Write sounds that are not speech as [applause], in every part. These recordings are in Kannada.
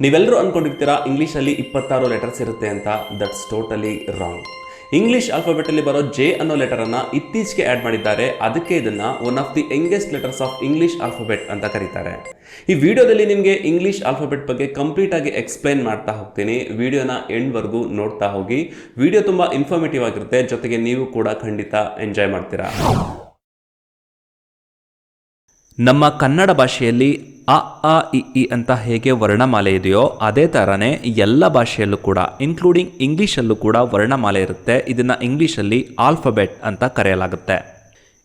ನೀವೆಲ್ಲರೂ ಅನ್ಕೊಂಡಿರ್ತೀರಾ ಇಂಗ್ಲೀಷಲ್ಲಿ ಇಪ್ಪತ್ತಾರು ಲೆಟರ್ಸ್ ಇರುತ್ತೆ ಅಂತ? ದಟ್ಸ್ ಟೋಟಲಿ ರಾಂಗ್ ಇಂಗ್ಲೀಷ್ ಆಲ್ಫಾಬೆಟಲ್ಲಿ ಬರೋ ಜೆ ಅನ್ನೋ ಲೆಟರನ್ನು ಇತ್ತೀಚೆಗೆ ಆ್ಯಡ್ ಮಾಡಿದ್ದಾರೆ. ಅದಕ್ಕೆ ಇದನ್ನು one of the youngest letters of English alphabet ಅಂತ ಕರೀತಾರೆ. ಈ ವಿಡಿಯೋದಲ್ಲಿ ನಿಮಗೆ ಇಂಗ್ಲೀಷ್ ಆಲ್ಫಾಬೆಟ್ ಬಗ್ಗೆ ಕಂಪ್ಲೀಟ್ ಆಗಿ ಎಕ್ಸ್ಪ್ಲೈನ್ ಮಾಡ್ತಾ ಹೋಗ್ತೀನಿ. ವಿಡಿಯೋನ ಎಂಡ್ವರೆಗೂ ನೋಡ್ತಾ ಹೋಗಿ. ವಿಡಿಯೋ ತುಂಬ ಇನ್ಫಾರ್ಮೇಟಿವ್ ಆಗಿರುತ್ತೆ. ಜೊತೆಗೆ ನೀವು ಕೂಡ ಖಂಡಿತ ಎಂಜಾಯ್ ಮಾಡ್ತೀರಾ. ನಮ್ಮ ಕನ್ನಡ ಭಾಷೆಯಲ್ಲಿ ಅ ಅ, ಇ ಇ ಅಂತ ಹೇಗೆ ವರ್ಣಮಾಲೆ ಇದೆಯೋ ಅದೇ ಥರನೇ ಎಲ್ಲ ಭಾಷೆಯಲ್ಲೂ ಕೂಡ ಇನ್ಕ್ಲೂಡಿಂಗ್ ಇಂಗ್ಲೀಷಲ್ಲೂ ಕೂಡ ವರ್ಣಮಾಲೆ ಇರುತ್ತೆ. ಇದನ್ನು ಇಂಗ್ಲೀಷಲ್ಲಿ ಆಲ್ಫಬೆಟ್ ಅಂತ ಕರೆಯಲಾಗುತ್ತೆ.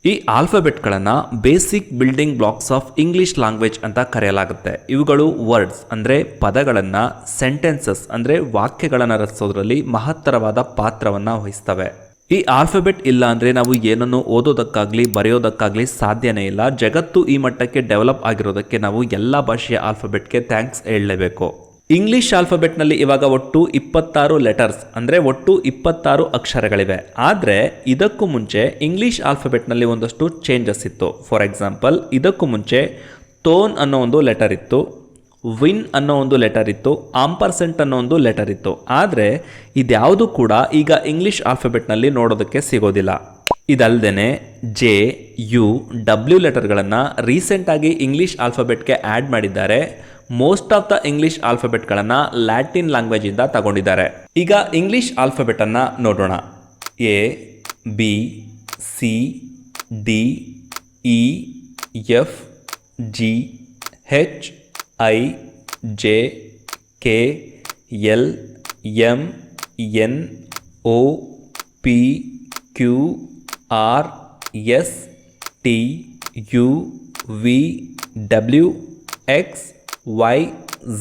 ಈ ಆಲ್ಫಬೆಟ್ಗಳನ್ನು basic building blocks of English language ಅಂತ ಕರೆಯಲಾಗುತ್ತೆ. ಇವುಗಳು ವರ್ಡ್ಸ್ ಅಂದರೆ ಪದಗಳನ್ನು ಸೆಂಟೆನ್ಸಸ್ ಅಂದರೆ ವಾಕ್ಯಗಳನ್ನು ರಚಿಸೋದ್ರಲ್ಲಿ ಮಹತ್ತರವಾದ ಪಾತ್ರವನ್ನು ವಹಿಸ್ತವೆ. ಈ ಆಲ್ಫಬೆಟ್ ಇಲ್ಲ ಅಂದರೆ ನಾವು ಏನನ್ನು ಓದೋದಕ್ಕಾಗಲಿ, ಬರೆಯೋದಕ್ಕಾಗಲಿ ಸಾಧ್ಯನೇ ಇಲ್ಲ. ಜಗತ್ತು ಈ ಮಟ್ಟಕ್ಕೆ ಡೆವಲಪ್ ಆಗಿರೋದಕ್ಕೆ ನಾವು ಎಲ್ಲ ಭಾಷೆಯ ಆಲ್ಫಬೆಟ್ಗೆ ಥ್ಯಾಂಕ್ಸ್ ಹೇಳಲೇಬೇಕು. ಇಂಗ್ಲಿಷ್ ಆಲ್ಫಬೆಟ್ನಲ್ಲಿ ಇವಾಗ ಒಟ್ಟು ಇಪ್ಪತ್ತಾರು ಲೆಟರ್ಸ್ ಅಂದರೆ ಒಟ್ಟು ಇಪ್ಪತ್ತಾರು ಅಕ್ಷರಗಳಿವೆ. ಆದರೆ ಇದಕ್ಕೂ ಮುಂಚೆ ಇಂಗ್ಲಿಷ್ ಆಲ್ಫಬೆಟ್ನಲ್ಲಿ ಒಂದಷ್ಟು ಚೇಂಜಸ್ ಇತ್ತು. ಫಾರ್ ಎಕ್ಸಾಂಪಲ್ ಇದಕ್ಕೂ ಮುಂಚೆ ಟೋನ್ ಅನ್ನೋ ಒಂದು ಲೆಟರ್ ಇತ್ತು. ವಿನ್ ಅನ್ನೋ ಒಂದು ಲೆಟರ್ ಇತ್ತು ಆಂಪರ್ಸೆಂಟ್ ಅನ್ನೋ ಒಂದು ಲೆಟರ್ ಇತ್ತು. ಆದರೆ, ಇದ್ಯಾವುದು ಕೂಡ ಈಗ ಇಂಗ್ಲಿಷ್ ಆಲ್ಫಬೆಟ್ನಲ್ಲಿ ನೋಡೋದಕ್ಕೆ ಸಿಗೋದಿಲ್ಲ. ಇದಲ್ದೇನೆ ಜೆ ಯು ಡಬ್ಲ್ಯೂ ಲೆಟರ್ಗಳನ್ನು ರೀಸೆಂಟಾಗಿ ಇಂಗ್ಲಿಷ್ ಆಲ್ಫಬೆಟ್ಗೆ ಆ್ಯಡ್ ಮಾಡಿದ್ದಾರೆ. ಮೋಸ್ಟ್ ಆಫ್ ದ ಇಂಗ್ಲಿಷ್ ಆಲ್ಫಬೆಟ್ಗಳನ್ನು ಲ್ಯಾಟಿನ್ ಲ್ಯಾಂಗ್ವೇಜಿಂದ ತಗೊಂಡಿದ್ದಾರೆ. ಈಗ ಇಂಗ್ಲಿಷ್ ಆಲ್ಫಬೆಟನ್ನು ನೋಡೋಣ. A B C D E F G H I, J, K, L M N O P, Q, R, S, T, U, V, W, X, Y,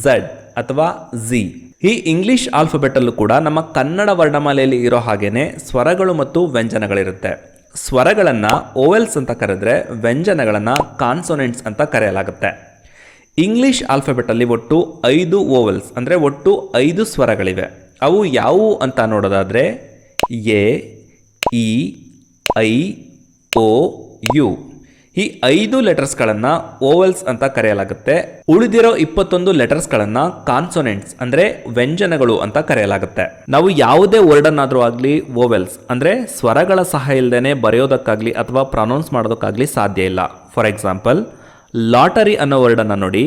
Z ಅಥವಾ ಝಿ. ಈ ಇಂಗ್ಲಿಷ್ ಆಲ್ಫಬೆಟಲ್ಲೂ ಕೂಡ ನಮ್ಮ ಕನ್ನಡ ವರ್ಣಮಾಲೆಯಲ್ಲಿ ಇರೋ ಹಾಗೇನೆ ಸ್ವರಗಳು ಮತ್ತು ವ್ಯಂಜನಗಳಿರುತ್ತೆ. ಸ್ವರಗಳನ್ನು ಓವೆಲ್ಸ್ ಅಂತ ಕರೆದ್ರೆ ವ್ಯಂಜನಗಳನ್ನು ಕಾನ್ಸೋನೆಂಟ್ಸ್ ಅಂತ ಕರೆಯಲಾಗುತ್ತೆ. ಇಂಗ್ಲಿಷ್ ಆಲ್ಫಾಬೆಟಲ್ಲಿ ಒಟ್ಟು ಐದು ಓವಲ್ಸ್ ಅಂದರೆ ಒಟ್ಟು ಐದು ಸ್ವರಗಳಿವೆ. ಅವು ಯಾವುವು ಅಂತ ನೋಡೋದಾದರೆ, A, E, I, O, U. ಈ ಐದು ಲೆಟರ್ಸ್ಗಳನ್ನು ಓವಲ್ಸ್ ಅಂತ ಕರೆಯಲಾಗುತ್ತೆ. ಉಳಿದಿರೋ ಇಪ್ಪತ್ತೊಂದು ಲೆಟರ್ಸ್ಗಳನ್ನು ಕಾನ್ಸೊನೆಂಟ್ಸ್ ಅಂದರೆ ವ್ಯಂಜನಗಳು ಅಂತ ಕರೆಯಲಾಗುತ್ತೆ. ನಾವು ಯಾವುದೇ ವರ್ಡನ್ನಾದರೂ ಆಗಲಿ ಓವೆಲ್ಸ್ ಅಂದರೆ ಸ್ವರಗಳ ಸಹಾಯ ಇಲ್ಲದೇ ಬರೆಯೋದಕ್ಕಾಗಲಿ ಅಥವಾ ಪ್ರೊನೌನ್ಸ್ ಮಾಡೋದಕ್ಕಾಗಲಿ ಸಾಧ್ಯ ಇಲ್ಲ. ಫಾರ್ ಎಕ್ಸಾಂಪಲ್ ಲಾಟರಿ ಅನ್ನೋ ವರ್ಡನ್ನು ನೋಡಿ.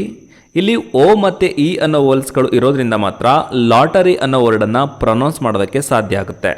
ಇಲ್ಲಿ ಓ ಮತ್ತು ಇ ಅನ್ನೋ ವರ್ಡ್ಸ್ಗಳು ಇರೋದ್ರಿಂದ ಮಾತ್ರ ಲಾಟರಿ ಅನ್ನೋ ವರ್ಡನ್ನು ಪ್ರೊನೌನ್ಸ್ ಮಾಡೋದಕ್ಕೆ ಸಾಧ್ಯ ಆಗುತ್ತೆ.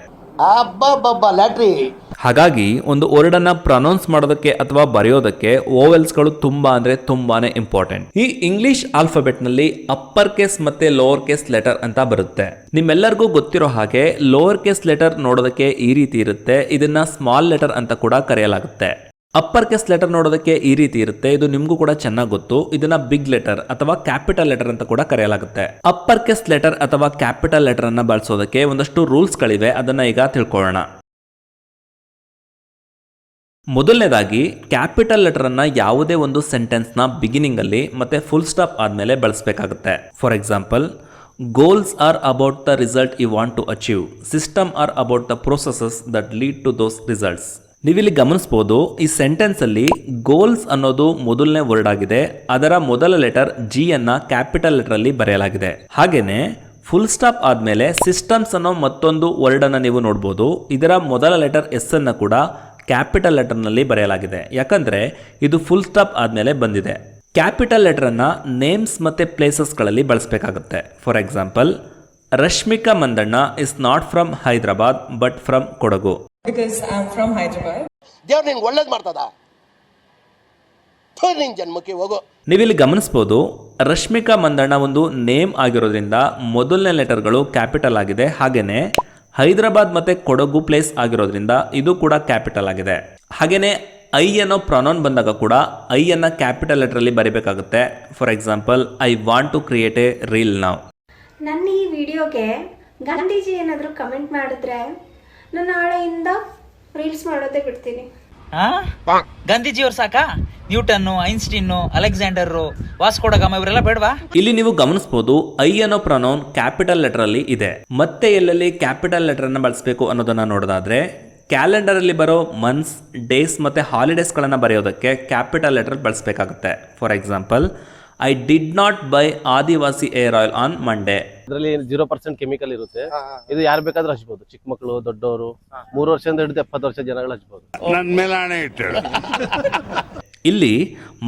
ಹಾಗಾಗಿ ಒಂದು ವರ್ಡನ್ನು ಪ್ರೊನೌನ್ಸ್ ಮಾಡೋದಕ್ಕೆ ಅಥವಾ ಬರೆಯೋದಕ್ಕೆ ಓವೆಲ್ಸ್ಗಳು ತುಂಬ ಅಂದರೆ ತುಂಬಾನೇ ಇಂಪಾರ್ಟೆಂಟ್. ಈ ಇಂಗ್ಲಿಷ್ ಆಲ್ಫಬೆಟ್ನಲ್ಲಿ ಅಪ್ಪರ್ ಕೇಸ್ ಮತ್ತೆ ಲೋವರ್ ಕೇಸ್ ಲೆಟರ್ ಅಂತ ಬರುತ್ತೆ. ನಿಮ್ಮೆಲ್ಲರಿಗೂ ಗೊತ್ತಿರೋ ಹಾಗೆ ಲೋವರ್ ಕೇಸ್ ಲೆಟರ್ ನೋಡೋದಕ್ಕೆ ಈ ರೀತಿ ಇರುತ್ತೆ. ಇದನ್ನ ಸ್ಮಾಲ್ ಲೆಟರ್ ಅಂತ ಕೂಡ ಕರೆಯಲಾಗುತ್ತೆ. ಅಪ್ಪರ್ ಕೇಸ್ ಲೆಟರ್ ನೋಡೋದಕ್ಕೆ ಈ ರೀತಿ ಇರುತ್ತೆ. ಇದು ನಿಮಗೂ ಕೂಡ ಚೆನ್ನಾಗಿ ಗೊತ್ತು. ಇದನ್ನ ಬಿಗ್ ಲೆಟರ್ ಅಥವಾ ಕ್ಯಾಪಿಟಲ್ ಲೆಟರ್ ಅಂತ ಕೂಡ ಕರೆಯಲಾಗುತ್ತೆ. ಅಪ್ಪರ್ ಕೇಸ್ ಲೆಟರ್ ಅಥವಾ ಕ್ಯಾಪಿಟಲ್ ಲೆಟರ್ ಅನ್ನ ಬಳಸೋದಕ್ಕೆ ಒಂದಷ್ಟು ರೂಲ್ಸ್ಗಳಿವೆ ಅದನ್ನ ಈಗ ತಿಳ್ಕೊಳ್ಳೋಣ. ಮೊದಲನೇದಾಗಿ ಕ್ಯಾಪಿಟಲ್ ಲೆಟರ್ ಅನ್ನ ಯಾವುದೇ ಒಂದು ಸೆಂಟೆನ್ಸ್ನ ಬಿಗಿನಿಂಗ್ ಅಲ್ಲಿ ಮತ್ತೆ ಫುಲ್ ಸ್ಟಾಪ್ ಆದ್ಮೇಲೆ ಬಳಸಬೇಕಾಗುತ್ತೆ. For example goals are about the result you want to achieve system are about the processes that lead to those results ನೀವಿಲ್ಲಿ ಗಮನಿಸಬಹುದು ಈ ಸೆಂಟೆನ್ಸ್ ಅಲ್ಲಿ ಗೋಲ್ಸ್ ಅನ್ನೋದು ಮೊದಲನೇ ವರ್ಡ್ ಆಗಿದೆ. ಅದರ ಮೊದಲ ಲೆಟರ್ ಜಿ ಅನ್ನ ಕ್ಯಾಪಿಟಲ್ ಲೆಟರ್ ಅಲ್ಲಿ ಬರೆಯಲಾಗಿದೆ. ಹಾಗೇನೆ ಫುಲ್ ಸ್ಟಾಪ್ ಆದ್ಮೇಲೆ ಸಿಸ್ಟಮ್ಸ್ ಅನ್ನೋ ಮತ್ತೊಂದು ವರ್ಡ್ ಅನ್ನ ನೀವು ನೋಡಬಹುದು ಇದರ ಮೊದಲ ಲೆಟರ್ ಎಸ್ ಅನ್ನ ಕೂಡ ಕ್ಯಾಪಿಟಲ್ ಲೆಟರ್ನಲ್ಲಿ ಬರೆಯಲಾಗಿದೆ. ಯಾಕಂದ್ರೆ, ಇದು ಫುಲ್ ಸ್ಟಾಪ್ ಆದ್ಮೇಲೆ ಬಂದಿದೆ. ಕ್ಯಾಪಿಟಲ್ ಲೆಟರನ್ನು ನೇಮ್ಸ್ ಮತ್ತು ಪ್ಲೇಸಸ್ಗಳಲ್ಲಿ ಬಳಸಬೇಕಾಗುತ್ತೆ. For example Rashmika Mandanna is not from Hyderabad but from Kodagu. Because I'm from Hyderabad. ದೇವ್ರು ನಿಂಗೆ ಒಳ್ಳೇದು ಮಾಡ್ತದ? ಥು, ನಿನ್ ಜನ್ಮಕ್ಕೆ ಹೋಗು. ನೀವಿಲ್ಲಿ ಗಮನಿಸ್ಬೋದು ರಶ್ಮಿಕಾ ಮಂದಣ್ಣ ಒಂದು ನೇಮ್ ಆಗಿರೋದ್ರಿಂದ ಮೊದಲನೇ ಲೆಟರ್ಗಳು ಕ್ಯಾಪಿಟಲ್ ಆಗಿದೆ. ಹಾಗೇನೆ ಹೈದರಾಬಾದ್ ಮತ್ತೆ ಕೊಡಗು ಪ್ಲೇಸ್ ಆಗಿರೋದ್ರಿಂದ ಇದು ಕೂಡ ಕ್ಯಾಪಿಟಲ್ ಆಗಿದೆ. ಹಾಗೇನೆ ಐ ಅನ್ನೋ ಪ್ರೊನೌನ್ ಬಂದಾಗ ಕೂಡ ಐ ಅನ್ನ ಕ್ಯಾಪಿಟಲ್ ಲೆಟರಲ್ಲಿ ಬರೀಬೇಕಾಗುತ್ತೆ. For example I want to create a reel now. ನನ್ನ ಈ ವಿಡಿಯೋಗೆ ಗಾಂಧೀಜಿ ಏನಾದರೂ ಕಮೆಂಟ್ ಮಾಡಿದ್ರೆ ನಾನು ನಾಳೆಯಿಂದ ರೀಲ್ಸ್ ಮಾಡೋದೇ ಬಿಡ್ತೀನಿ. ಆ? ಗಾಂಧೀಜಿಯವ್ರು ಸಾಕಾ? ನ್ಯೂಟನ್ನು ಐನ್ಸ್ಟೀನು ಅಲೆಕ್ಸಾಂಡರ್ ವಾಸ್ಕೋಡಗಾಮ ಇವರೆಲ್ಲ ಬೇಡವಾ? ಇಲ್ಲಿ ನೀವು ಗಮನಿಸಬಹುದು ಐ ಅನ್ನೋ ಪ್ರನೌನ್ ಕ್ಯಾಪಿಟಲ್ ಲೆಟರ್ ಅಲ್ಲಿ ಇದೆ. ಮತ್ತೆ ಎಲ್ಲೆಲ್ಲಿ ಕ್ಯಾಪಿಟಲ್ ಲೆಟರ್ ಅನ್ನ ಬಳಸಬೇಕು ಅನ್ನೋದನ್ನ ನೋಡೋದಾದ್ರೆ ಕ್ಯಾಲೆಂಡರ್ ಅಲ್ಲಿ ಬರೋ ಮಂತ್ಸ್ ಡೇಸ್ ಮತ್ತೆ ಹಾಲಿಡೇಸ್ ಗಳನ್ನ ಬರೆಯೋದಕ್ಕೆ capital letter ಬಳಸಬೇಕಾಗುತ್ತೆ. For example I did not buy Adivasi hair oil on Monday ಇದರಲ್ಲಿ ಜೀರೋ ಪರ್ಸೆಂಟ್ ಕೆಮಿಕಲ್ ಇರುತ್ತೆ. ಇದು ಯಾರು ಬೇಕಾದ್ರೂ ಹಚ್ಬೋದು. ಚಿಕ್ಕ ಮಕ್ಕಳು ದೊಡ್ಡವರು ಮೂರು ವರ್ಷದಿಂದ ಹಿಡಿದು ಎಪ್ಪತ್ತು ವರ್ಷ ಜನಗಳು ಹಚ್ಬೋದು. ನನ್ನ ಮೇಲೆ ಹಣೆ ಇಟ್ಟು [laughs] ಇಲ್ಲಿ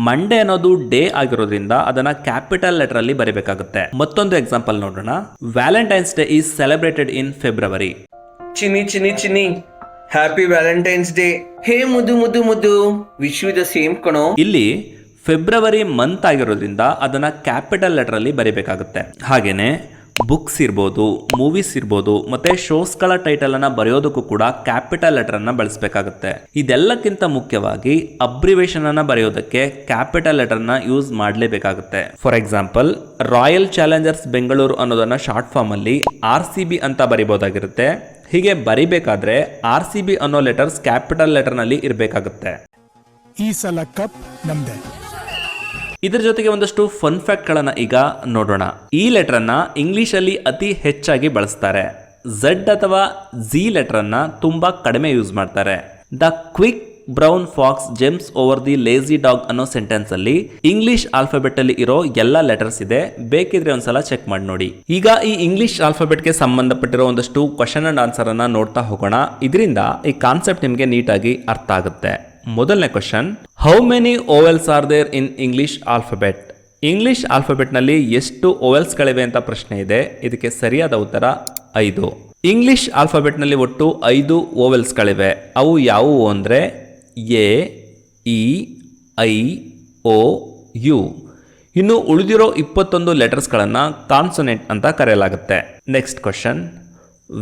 ಮಂಡೇ ಅನ್ನೋದು ಡೇ ಆಗಿರೋದ್ರಿಂದ ಅದನ್ನ ಕ್ಯಾಪಿಟಲ್ ಲೆಟರ್ ಅಲ್ಲಿ ಬರೀಬೇಕಾಗುತ್ತೆ. ಮತ್ತೊಂದು ಎಕ್ಸಾಂಪಲ್ ನೋಡೋಣ. Valentine's day is celebrated in February Chini ಚಿನಿ ಚಿನಿ ಹ್ಯಾಪಿ ವ್ಯಾಲೆಂಟೈನ್ಸ್ ಡೇ ಹೇ ಮುದು ಮುದು ಮುದು. ವಿಶ್ ಯು ದ ಸೇಮ್ ಕಣೋ. ಇಲ್ಲಿ ಫೆಬ್ರವರಿ ಮಂತ್ ಆಗಿರೋದ್ರಿಂದ ಅದನ್ನ ಕ್ಯಾಪಿಟಲ್ ಲೆಟರ್ ಅಲ್ಲಿ ಬರೀಬೇಕಾಗುತ್ತೆ. ಹಾಗೇನೆ ಬುಕ್ಸ್ ಇರ್ಬೋದು ಮೂವೀಸ್ ಇರ್ಬೋದು, ಮತ್ತೆ ಶೋಸ್ಗಳ ಟೈಟಲ್ ಅನ್ನ ಬರೆಯೋದಕ್ಕೂ ಕೂಡ ಕ್ಯಾಪಿಟಲ್ ಲೆಟರ್ ಅನ್ನ ಬಳಸಬೇಕಾಗುತ್ತೆ. ಇದೆಲ್ಲಕ್ಕಿಂತ ಮುಖ್ಯವಾಗಿ ಅಬ್ರಿವೇಶನ್ ಅನ್ನ ಬರೆಯೋದಕ್ಕೆ ಕ್ಯಾಪಿಟಲ್ ಲೆಟರ್ನ ಯೂಸ್ ಮಾಡಲೇಬೇಕಾಗುತ್ತೆ. For example royal Challengers Bengaluru ಅನ್ನೋದನ್ನ ಶಾರ್ಟ್ ಫಾರ್ಮ್ ಅಲ್ಲಿ ಆರ್ ಸಿ ಬಿ ಅಂತ ಬರಿಬೋದಾಗಿರುತ್ತೆ. ಹೀಗೆ ಬರಿಬೇಕಾದ್ರೆ ಆರ್ ಸಿ ಬಿ ಅನ್ನೋ ಲೆಟರ್ಸ್ ಕ್ಯಾಪಿಟಲ್ ಲೆಟರ್ನಲ್ಲಿ ಇರಬೇಕಾಗುತ್ತೆ. ಈ ಸಲ ಕಪ್ ನಮ್ದೆ. ಇದರ ಜೊತೆಗೆ ಒಂದಷ್ಟು ಫನ್ ಫ್ಯಾಕ್ಟ್ಗಳನ್ನು ಈಗ ನೋಡೋಣ. ಈ ಲೆಟರನ್ನು ಇಂಗ್ಲೀಷಲ್ಲಿ ಅತಿ ಹೆಚ್ಚಾಗಿ ಬಳಸ್ತಾರೆ. ಝಡ್ ಅಥವಾ ಝಿ ಲೆಟರನ್ನು ತುಂಬಾ ಕಡಿಮೆ ಯೂಸ್ ಮಾಡ್ತಾರೆ. The quick brown fox jumps over the lazy dog ಅನ್ನೋ ಸೆಂಟೆನ್ಸ್ ಅಲ್ಲಿ ಇಂಗ್ಲಿಷ್ ಆಲ್ಫಾಬೆಟ್ ಅಲ್ಲಿ ಇರೋ ಎಲ್ಲ ಲೆಟರ್ಸ್ ಇದೆ. ಬೇಕಿದ್ರೆ ಒಂದ್ಸಲ ಚೆಕ್ ಮಾಡಿ ನೋಡಿ. ಈಗ ಈ ಇಂಗ್ಲಿಷ್ ಆಲ್ಫಾಬೆಟ್ಗೆ ಸಂಬಂಧಪಟ್ಟಿರೋ ಒಂದಷ್ಟು ಕ್ವಶನ್ ಅಂಡ್ ಆನ್ಸರ್ ಅನ್ನ ನೋಡ್ತಾ ಹೋಗೋಣ. ಇದರಿಂದ ಈ ಕಾನ್ಸೆಪ್ಟ್ ನಿಮಗೆ ನೀಟಾಗಿ ಅರ್ಥ ಆಗುತ್ತೆ. ಮೊದಲನೇ question how many vowels are there in English alphabet English ಆಲ್ಫಬೆಟ್ನಲ್ಲಿ ಎಷ್ಟು ಓವೆಲ್ಸ್ಗಳಿವೆ ಅಂತ ಪ್ರಶ್ನೆ ಇದೆ. ಇದಕ್ಕೆ ಸರಿಯಾದ ಉತ್ತರ, ಐದು. ಇಂಗ್ಲಿಷ್ ಆಲ್ಫಬೆಟ್ನಲ್ಲಿ ಒಟ್ಟು ಐದು ಓವೆಲ್ಸ್ಗಳಿವೆ ಅವು ಯಾವುವು ಅಂದರೆ, A, E, I O U. ಇನ್ನು ಉಳಿದಿರೋ ಇಪ್ಪತ್ತೊಂದು ಲೆಟರ್ಸ್ಗಳನ್ನು ಕಾನ್ಸೊನೆಂಟ್ ಅಂತ ಕರೆಯಲಾಗುತ್ತೆ. Next question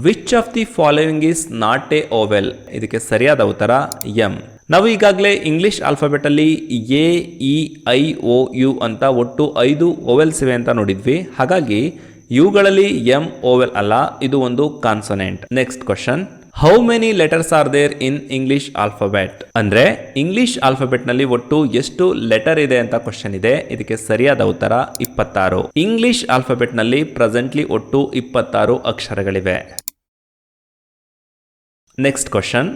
which of the following is not a vowel ಇದಕ್ಕೆ ಸರಿಯಾದ ಉತ್ತರ ಎಂ ನಾವು ಈಗಾಗಲೇ English ಆಲ್ಫಾಬೆಟಲ್ಲಿ A, E, I O U ಅಂತ ಒಟ್ಟು ಐದು ಓವೆಲ್ಸ್ ಇವೆ ಅಂತ ನೋಡಿದ್ವಿ. ಹಾಗಾಗಿ ಇವುಗಳಲ್ಲಿ ಎಂ ಓವೆಲ್ ಅಲ್ಲ, ಇದು ಒಂದು consonant. Next question how many letters are there in English alphabet ಅಂದ್ರೆ ಇಂಗ್ಲಿಷ್ ಆಲ್ಫಾಬೆಟ್ನಲ್ಲಿ ಒಟ್ಟು ಎಷ್ಟು ಲೆಟರ್ ಇದೆ ಅಂತ ಕ್ವಶನ್ ಇದೆ. ಇದಕ್ಕೆ ಸರಿಯಾದ ಉತ್ತರ ಇಪ್ಪತ್ತಾರು. ಇಂಗ್ಲಿಷ್ ಆಲ್ಫಾಬೆಟ್ನಲ್ಲಿ ಪ್ರೆಸೆಂಟ್ಲಿ ಒಟ್ಟು ಇಪ್ಪತ್ತಾರು ಅಕ್ಷರಗಳಿವೆ. Next question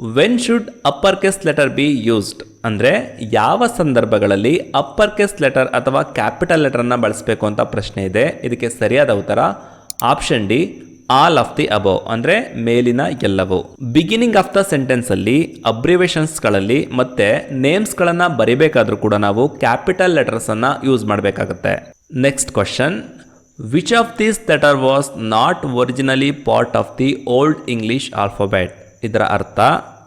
when should upper case letter be used ಅಂದರೆ ಯಾವ ಸಂದರ್ಭಗಳಲ್ಲಿ ಅಪ್ಪರ್ ಕೇಸ್ ಲೆಟರ್ ಅಥವಾ ಕ್ಯಾಪಿಟಲ್ ಲೆಟರನ್ನು ಬಳಸಬೇಕು ಅಂತ ಪ್ರಶ್ನೆ ಇದೆ. ಇದಕ್ಕೆ ಸರಿಯಾದ ಉತ್ತರ option D all of the above ಅಂದರೆ ಮೇಲಿನ ಎಲ್ಲವೂ. ಬಿಗಿನಿಂಗ್ ಆಫ್ ದ ಸೆಂಟೆನ್ಸಲ್ಲಿ ಅಬ್ರಿವೇಷನ್ಸ್ಗಳಲ್ಲಿ ಮತ್ತೆ ನೇಮ್ಸ್ಗಳನ್ನು ಬರೀಬೇಕಾದ್ರೂ ಕೂಡ ನಾವು ಕ್ಯಾಪಿಟಲ್ ಲೆಟರ್ಸನ್ನು ಯೂಸ್ ಮಾಡಬೇಕಾಗತ್ತೆ. Next question which of this letter was not originally part of the old English alphabet ಇದರ ಅರ್ಥ,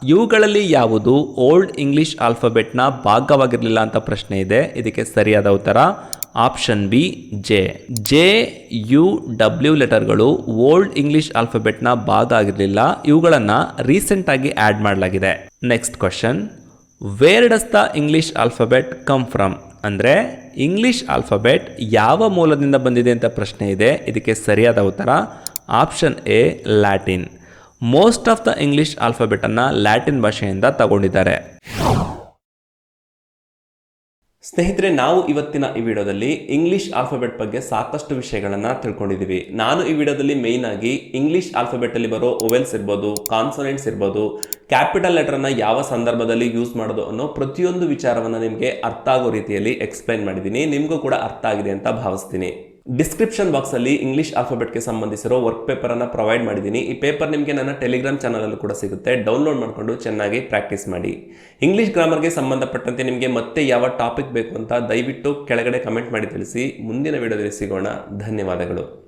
ಇವುಗಳಲ್ಲಿ ಯಾವುದು ಓಲ್ಡ್ ಇಂಗ್ಲಿಷ್ ಆಲ್ಫಾಬೆಟ್ನ ಭಾಗವಾಗಿರಲಿಲ್ಲ ಅಂತ ಪ್ರಶ್ನೆ ಇದೆ. ಇದಕ್ಕೆ ಸರಿಯಾದ ಉತ್ತರ, option B, J. J, U, W ಲೆಟರ್ಗಳು old English ಆಲ್ಫಾಬೆಟ್ನ ಭಾಗ ಆಗಿರಲಿಲ್ಲ. ಇವುಗಳನ್ನು ರೀಸೆಂಟಾಗಿ ಆ್ಯಡ್ ಮಾಡಲಾಗಿದೆ. Next question, where does the English alphabet come from? ಅಂದರೆ, ಇಂಗ್ಲಿಷ್ ಆಲ್ಫಾಬೆಟ್ ಯಾವ ಮೂಲದಿಂದ ಬಂದಿದೆ ಅಂತ ಪ್ರಶ್ನೆ ಇದೆ. ಇದಕ್ಕೆ ಸರಿಯಾದ ಉತ್ತರ, option A, Latin. Most of the English ಆಲ್ಫಾಬೆಟನ್ನು Latin ಭಾಷೆಯಿಂದ ತಗೊಂಡಿದ್ದಾರೆ. ಸ್ನೇಹಿತರೆ, ನಾವು ಇವತ್ತಿನ ಈ ವಿಡಿಯೋದಲ್ಲಿ ಇಂಗ್ಲಿಷ್ ಆಲ್ಫಾಬೆಟ್ ಬಗ್ಗೆ ಸಾಕಷ್ಟು ವಿಷಯಗಳನ್ನು ತಿಳ್ಕೊಂಡಿದ್ದೀವಿ. ನಾನು ಈ ವಿಡಿಯೋದಲ್ಲಿ ಮೇಯ್ನ್ ಆಗಿ ಇಂಗ್ಲಿಷ್ ಆಲ್ಫಾಬೆಟಲ್ಲಿ ಬರೋ ಓವೆಲ್ಸ್ ಇರ್ಬೋದು ಕಾನ್ಸೊನೆಂಟ್ಸ್ ಇರ್ಬೋದು ಕ್ಯಾಪಿಟಲ್ ಲೆಟರ್ನ ಯಾವ ಸಂದರ್ಭದಲ್ಲಿ ಯೂಸ್ ಮಾಡೋದು ಅನ್ನೋ ಪ್ರತಿಯೊಂದು ವಿಚಾರವನ್ನು ನಿಮಗೆ ಅರ್ಥ ಆಗೋ ರೀತಿಯಲ್ಲಿ ಎಕ್ಸ್ಪ್ಲೈನ್ ಮಾಡಿದ್ದೀನಿ. ನಿಮಗೂ ಕೂಡ ಅರ್ಥ ಆಗಿದೆ ಅಂತ ಭಾವಿಸ್ತೀನಿ. ಡಿಸ್ಕ್ರಿಪ್ಷನ್ ಬಾಕ್ಸಲ್ಲಿ ಇಂಗ್ಲಿಷ್ ಆಲ್ಫಾಬೆಟ್ಗೆ ಸಂಬಂಧಿಸಿರೋ ವರ್ಕ್ ಪೇಪರನ್ನು ಪ್ರೊವೈಡ್ ಮಾಡಿದ್ದೀನಿ ಈ ಪೇಪರ್ ನಿಮಗೆ ನನ್ನ ಟೆಲಿಗ್ರಾಮ್ ಚಾನಲಲ್ಲೂ ಕೂಡ ಸಿಗುತ್ತೆ. ಡೌನ್ಲೋಡ್ ಮಾಡಿಕೊಂಡು ಚೆನ್ನಾಗಿ ಪ್ರಾಕ್ಟೀಸ್ ಮಾಡಿ. ಇಂಗ್ಲಿಷ್ ಗ್ರಾಮರ್ಗೆ ಸಂಬಂಧಪಟ್ಟಂತೆ ನಿಮಗೆ ಮತ್ತೆ ಯಾವ ಟಾಪಿಕ್ ಬೇಕು ಅಂತ ದಯವಿಟ್ಟು ಕೆಳಗಡೆ ಕಮೆಂಟ್ ಮಾಡಿ ತಿಳಿಸಿ. ಮುಂದಿನ ವಿಡಿಯೋದಲ್ಲಿ ಸಿಗೋಣ. ಧನ್ಯವಾದಗಳು.